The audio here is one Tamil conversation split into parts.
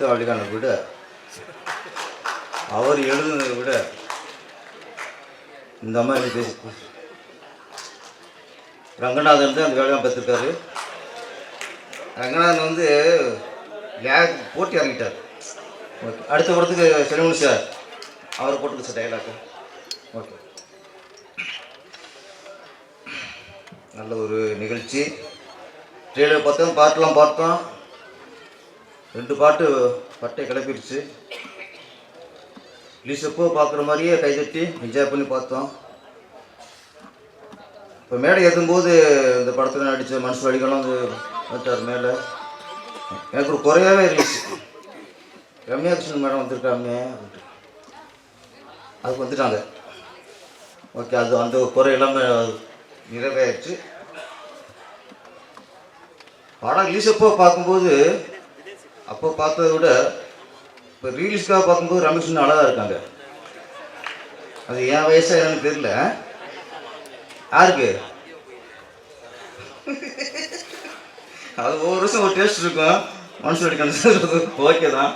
பக்தவாளிகளை விட அவர் எழுதுனதை விட இந்த அம்மா என்ன பேசி ரங்கநாதன் தான் அந்த வேலையை பார்த்துருக்காரு. ரங்கநாதன் வந்து லேக் போட்டி இறங்கிட்டார். ஓகே. அடுத்த படத்துக்கு செல்வன் சார் அவரை போட்டுக்க சார் டைலாக்கு ஓகே. நல்ல ஒரு நிகழ்ச்சி. ட்ரெயிலர் பார்த்தோம் பாட்டெலாம் பார்த்தோம். ரெண்டு பாட்டு பட்டை கிளப்பிடுச்சு. ரிலீஸப்போ பார்க்குற மாதிரியே கைதட்டி என்ஜாய் பண்ணி பார்த்தோம். இப்போ மேடை ஏற்றும்போது இந்த படத்தில் நடித்த மனசு வழிகளும் வந்து வந்துட்டார் மேலே. எனக்கு ஒரு குறையாவே இருந்துச்சு. ரம்யா கிருஷ்ணன் மேடம் வந்திருக்காங்க அதுக்கு வந்துட்டாங்க. ஓகே அது அந்த குறை எல்லாமே நிறைவேறிச்சு. படம் ரிலீஸ் அப்போ பார்க்கும்போது அப்போ பார்த்ததை விட இப்போ ரீலீஸ்க்காக பார்க்கும்போது ரமேஷன் அழகாக இருக்காங்க. அது என் வயசாக எனக்கு தெரியல. யாருக்கு? அது ஒவ்வொரு வருஷம் ஒரு டேஸ்ட் இருக்கும். மனசு அடிக்கணும் ஓகே தான்.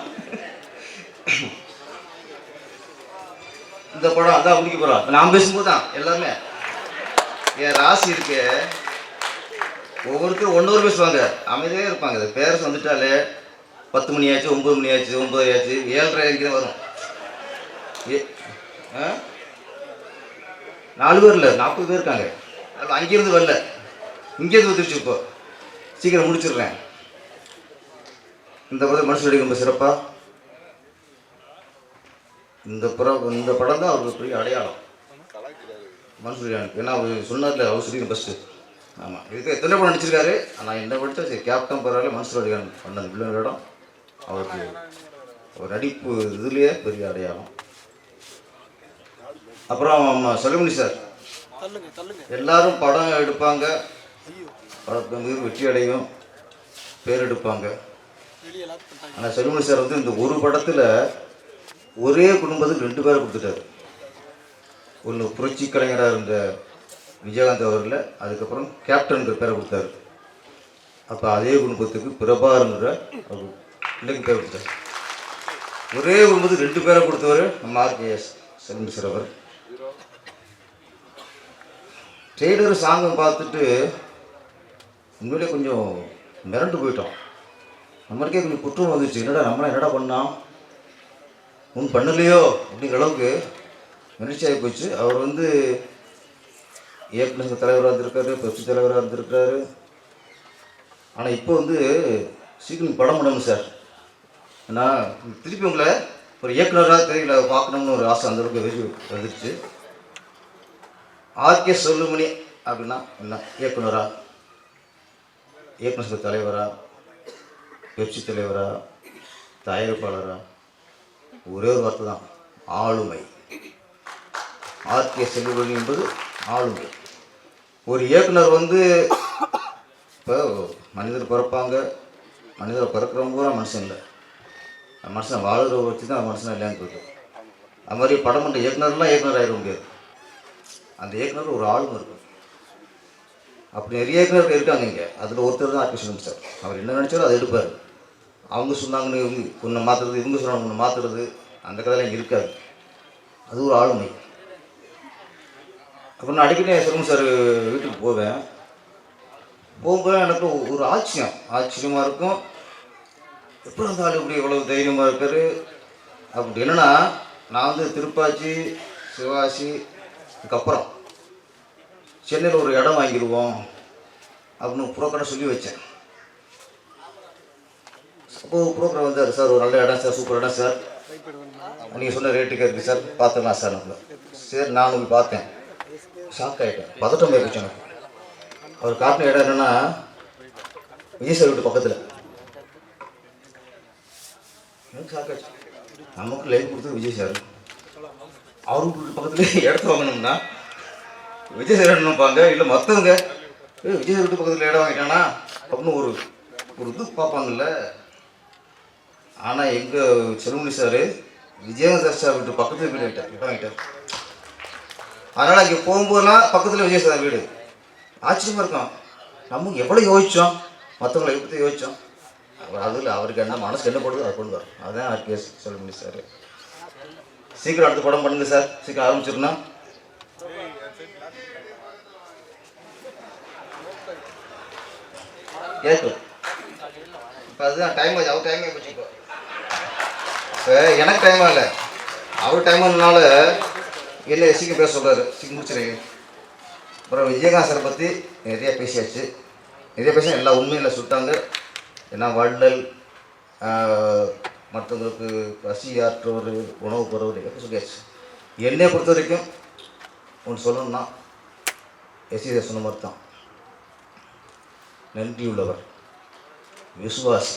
இந்த படம் அதான் முடிக்க போகிறோம் நான் பேசும்போது தான் எல்லாமே என் ராசி இருக்கு. ஒவ்வொருத்தரும் ஒன்று ஒரு பேசுவாங்க. அமைதியாக இருப்பாங்க. பேரஸ் வந்துட்டாலே பத்து மணி ஆச்சு ஒம்பது மணி ஆச்சு ஒம்பது ஆச்சு ஏழரை வரைக்கும் தான் வரும். ஏ ஆ? நாலு பேர் இல்லை நாற்பது பேர் இருக்காங்க. அதில் அங்கேருந்து வரல. இங்கேருந்து வந்துருச்சு இப்போ. சீக்கிரம் முடிச்சிடுறேன். இந்த படம் மனுஷனுடைய ரொம்ப சிறப்பாக இந்த படம் இந்த படம் தான் அவருக்கு பெரிய அடையாளம். மன்சூரியானுக்கு ஏன்னா அவர் சொன்னார்ல அவர் சொல்லி ஃபஸ்ட்டு ஆமாம் இதுக்கு எத்தனை படம் நடிச்சிருக்காரு? ஆனால் என்ன படித்தா சரி கேப்டன் பரவாயில்ல மன்சூரியான் பண்ணது பிள்ளைங்க இடம் அவருக்கு ஒரு நடிப்பு இதுலேயே பெரிய அடையாளம். அப்புறம் நம்ம சொல்லுமணி சார். எல்லாரும் படம் எடுப்பாங்க. படத்தை வெற்றி அடையும். பேர் எடுப்பாங்க. ஆனால் செல்வமணி சார் வந்து இந்த ஒரு படத்தில் ஒரே குடும்பத்துக்கு ரெண்டு பேரை கொடுத்துட்டாரு. ஒன்று புரட்சி கலைஞராக இருந்த விஜயகாந்த் அவரில் அதுக்கப்புறம் கேப்டன்கிற பேரை கொடுத்தாரு. அப்போ அதே குடும்பத்துக்கு பிரபாருங்கிற இன்றைக்கும் பேர் கொடுத்தாரு ஒரே குடும்பத்துக்கு ரெண்டு பேரை கொடுத்தவர் நம்ம ஆர்கேஎஸ் செல்வமணி சார் அவர். ட்ரெய்லர் சாங்கம் பார்த்துட்டு உண்மையிலே கொஞ்சம் மிரண்டு போயிட்டோம். நம்மளுக்கே கொஞ்சம் குற்றம் வந்துச்சு என்னடா நம்மளாம் என்னடா பண்ணோம்? ஒன்றும் பண்ணலையோ? அப்படிங்கிற அளவுக்கு மகிழ்ச்சியாகி போச்சு. அவர் வந்து இயக்குநர் தலைவராக இருந்திருக்காரு பெப்சி தலைவராக இருந்திருக்காரு ஆனால் இப்போ வந்து சீக்கிரம் படம் பண்ணணும் சார். ஏன்னா திருப்பி உங்களை ஒரு இயக்குனராக தெரியல பார்க்கணும்னு ஒரு ஆசை அந்தளவுக்கு வந்துருச்சு ஆர்கே சொல்லுமணி அப்படின்னா என்ன? இயக்குனரா? இயக்குனர் சங்க தலைவரா? பெப்சி தலைவரா? தயாரிப்பாளரா? ஒரே ஒரு வார்த்தை தான் ஆளுமை. ஆர்கே செல்லுமணி என்பது ஆளுமை. ஒரு இயக்குனர் வந்து இப்போ மனிதர் பிறப்பாங்க. மனிதர் பிறக்கிறவங்க கூட மனுஷன் இல்லை. மனுஷன் வாழ்கிற வச்சு தான் மனுஷன் இல்லைன்னு இருக்கு. அது மாதிரி படம் பண்ணுற இயக்குனர்லாம் இயக்குனர் ஆகிட முடியாது. அந்த இயக்குனர் ஒரு ஆளுமை இருக்கும். அப்படி நிறைய இயக்குனர்கள் இருக்காங்க இங்கே. அதில் ஒருத்தர் தான் ஆர்கிருஷ்ணன் சார். அவர் என்ன நினச்சாரோ அதை எடுப்பார். அவங்க சொன்னாங்கன்னு இவங்க உன்னை மாற்றுறது இவங்க சொன்னாங்க உன்னை மாற்றுறது அந்த கதையில் இங்கே இருக்காது. அது ஒரு ஆளுமை. அப்புறம் நான் அடிக்கடி சிறுமன் சார் வீட்டுக்கு போவேன். போகும்போது எனக்கு ஒரு ஆச்சரியம். ஆச்சரியமாக இருக்கும். எப்படி அந்த ஆள் இப்படி இவ்வளோ தைரியமாக இருக்காரு அப்படி என்னென்னா நான் வந்து திருப்பாச்சி சிவாசி அதுக்கப்புறம் சென்னையில் ஒரு இடம் வாங்கிடுவோம் அப்படின்னு புரோக்கரை சொல்லி வச்சேன். அப்போது புரோக்கர் வந்தார் சார் ஒரு நல்ல இடம் சார் சூப்பர் இடம் சார். நீங்கள் சொன்ன ரேட்டுக்கு இருக்குது சார் பார்த்துக்கலாம் சார் நம்மள சரி நானும் உங்களுக்கு பார்த்தேன். ஷாக் ஆகிட்டேன் பதட்டம் போயிடுச்சு எனக்கு. அவர் காட்டின இடம் என்னென்னா விஜய் சார் வீட்டு பக்கத்தில். எனக்கு நமக்கு லைன் கொடுத்தது விஜய் சார். அவருக்கு வீட்டு பக்கத்துல இடத்த வாங்கணும்னா விஜய் சார் நினைப்பாங்க இல்லை மற்றவங்க ஏ விஜய் சார் பக்கத்தில் இடம் வாங்கிட்டானா? அப்படின்னு ஒரு ஒரு இது பார்ப்பாங்கல்ல. ஆனால் எங்கள் செல்முனி சார் விஜயகாந்த் சார் வீட்டு பக்கத்தில் வீடு ஆகிட்டார் இடம் ஆகிட்டார் அதனால் அங்கே போகும்போதெல்லாம் பக்கத்தில் விஜய் சார் வீடு. ஆச்சரியமாக இருக்கும் நம்ம எவ்வளோ யோசித்தோம் மற்றவங்களை எப்படி யோசித்தோம் அதில் அவருக்கு என்ன மனசுக்கு என்ன போடுது அதை கொண்டு வரும் அதுதான் ஆர்கேஎஸ் செல்வமணி சார். சீக்கிரம் அடுத்த படம் பண்ணுங்க சார். சீக்கிரம் ஆரம்பிச்சிருந்தா கேட்கும் இப்போ அதுதான் டைம் ஆச்சு. அவர் டைம் ஆகிப்போச்சு இப்போ. இப்போ எனக்கு டைம் ஆகலை. அவர் டைம் ஆனதுனால என்ன சீக்கிரம் பேச சொல்கிறாரு சீக்கிரம் முடிச்சிருங்க. அப்புறம் விஜயகாந்த் சாரை பற்றி நிறைய பேசியாச்சு. நிறைய பேச எல்லா உண்மையில் சொல்லிட்டாங்க. ஏன்னா வள்ளல் மற்றவங்களுக்கு பசி ஆற்றவர் உணவு போகிறவர் எப்படி சொல்லியாச்சு என்னை பொறுத்த வரைக்கும் ஒன்று சொல்லணும்னா எஸ்சி சொன்ன மாதிரி தான் நன்றியுள்ளவர் விசுவாசி.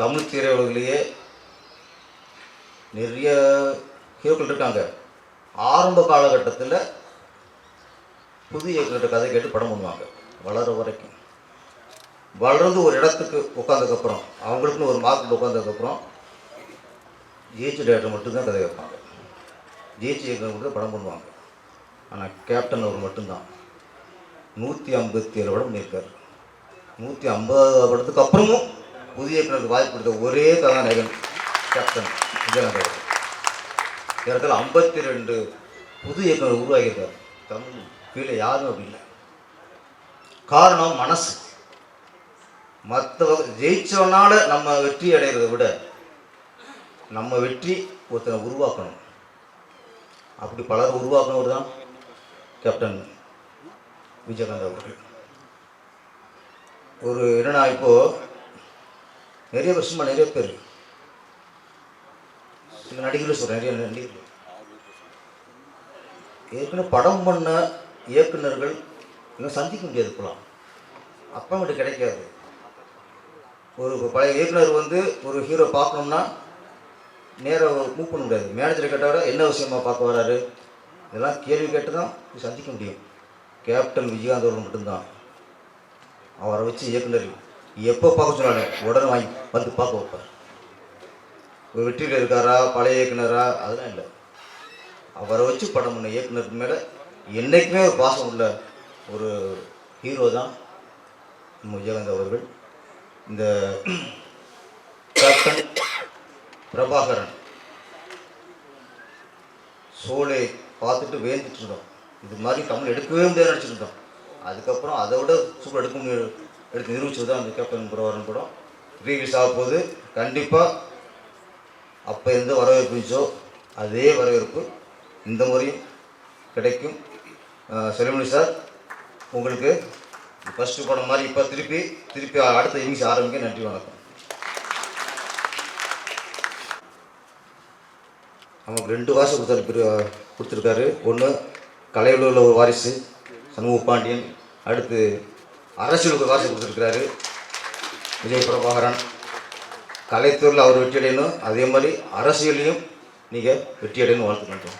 தமிழ் திரையுலகிலேயே நிறைய ஹீரோக்கள் இருக்காங்க. ஆரம்ப காலகட்டத்தில் புதிய கதை கேட்டு படம் பண்ணுவாங்க வளர வரைக்கும். வளர்ந்து ஒரு இடத்துக்கு உட்காந்ததுக்கப்புறம் அவங்களுக்குன்னு ஒரு மார்க்கெட் உட்காந்ததுக்கப்புறம் ஜிஹெச் டேரக்டர் மட்டும்தான் கதை வைப்பாங்க ஜிஹெச் இயக்குனர் மட்டும் படம் பண்ணுவாங்க. ஆனால் கேப்டன் அவர் மட்டும்தான். நூற்றி ஐம்பத்தி ஏழு படம் பண்ணியிருக்கார். நூற்றி ஐம்பது படத்துக்கு அப்புறமும் புதிய இயக்குனருக்கு வாய்ப்பு கொடுத்த ஒரே கதாநாயகன் கேப்டன் விஜயநாதர் இடத்துல ஐம்பத்தி ரெண்டு புது இயக்குனர் உருவாகியிருக்கார். தமிழ் கீழே யாரும் அப்படி இல்லை. காரணம் மனசு. மற்ற ஜெயிச்சவனால நம்ம வெற்றி அடைகிறத விட நம்ம வெற்றி ஒருத்தனை உருவாக்கணும். அப்படி பலர் உருவாக்கினவர் தான் கேப்டன் விஜயகாந்த் அவர்கள். ஒரு என்னன்னா இப்போ நிறைய வருஷமா நிறைய பேர் சில நடிகர்கள் சொல்கிறேன் நிறைய நடிகர்கள். ஏற்கனவே படம் பண்ண இயக்குனர்கள் இன்னும் சந்திக்க முடியாது இப்போலாம் அப்பா மட்டும் கிடைக்காது. ஒரு பழைய இயக்குனர் வந்து ஒரு ஹீரோ பார்க்கணும்னா நேராக மூவ் பண்ண முடியாது. மேனேஜரை கேட்டால் என்ன விஷயமா பார்க்க வராரு? இதெல்லாம் கேள்வி கேட்டு தான் சந்திக்க முடியும். கேப்டன் விஜயகாந்த் அவர்கள் மட்டும்தான். அவரை வச்சு இயக்குனர் எப்போ பார்க்க சொன்னாலும் உடனே வாங்கி வந்து பார்க்க வைப்பார். ஒரு வெற்றியில் இருக்காரா? பழைய இயக்குனரா? அதெல்லாம் இல்லை. அவரை வச்சு படம் பண்ண இயக்குனருக்கு மேலே என்றைக்குமே ஒரு பாசம் உள்ள ஒரு ஹீரோ தான் விஜயகாந்த் அவர்கள். இந்த கேப்டன் பிரபாகரன் சோலை பார்த்துட்டு வேந்துட்டு இருந்தோம். இது மாதிரி தமிழ் எடுக்கவே முடியாது நினச்சிருந்தோம். அதுக்கப்புறம் அதை விட சூப்பர் எடுக்க முடியும் எடுத்து நிரூபிச்சது தான் அந்த கேப்டன் பிரபாகரன் படம். ரீலீஸ் ஆக போது கண்டிப்பாக அப்போ எந்த வரவேற்பு இருந்துச்சோ அதே வரவேற்பு இந்த முறையும் கிடைக்கும். அஹ் சார் உங்களுக்கு ஃபஸ்ட்டு படம் மாதிரி இப்போ திருப்பி திருப்பி அடுத்த இன்னிங்ஸ் ஆரம்பிக்க நன்றி வணக்கம். நமக்கு ரெண்டு வாசம் கொடுத்தாரு கொடுத்துருக்காரு. ஒன்று கலையில் உள்ள ஒரு வாரிசு சண்முக பாண்டியன் அடுத்து அரசியலுக்கு ஒரு வாரிசு கொடுத்துருக்கிறாரு. விஜய் பிரபாகரன். கலைத்துறையில் அவர் வெற்றி அடையணும். அதே மாதிரி அரசியலையும் நீங்கள் வெற்றி அடையணும் பண்ணுறோம்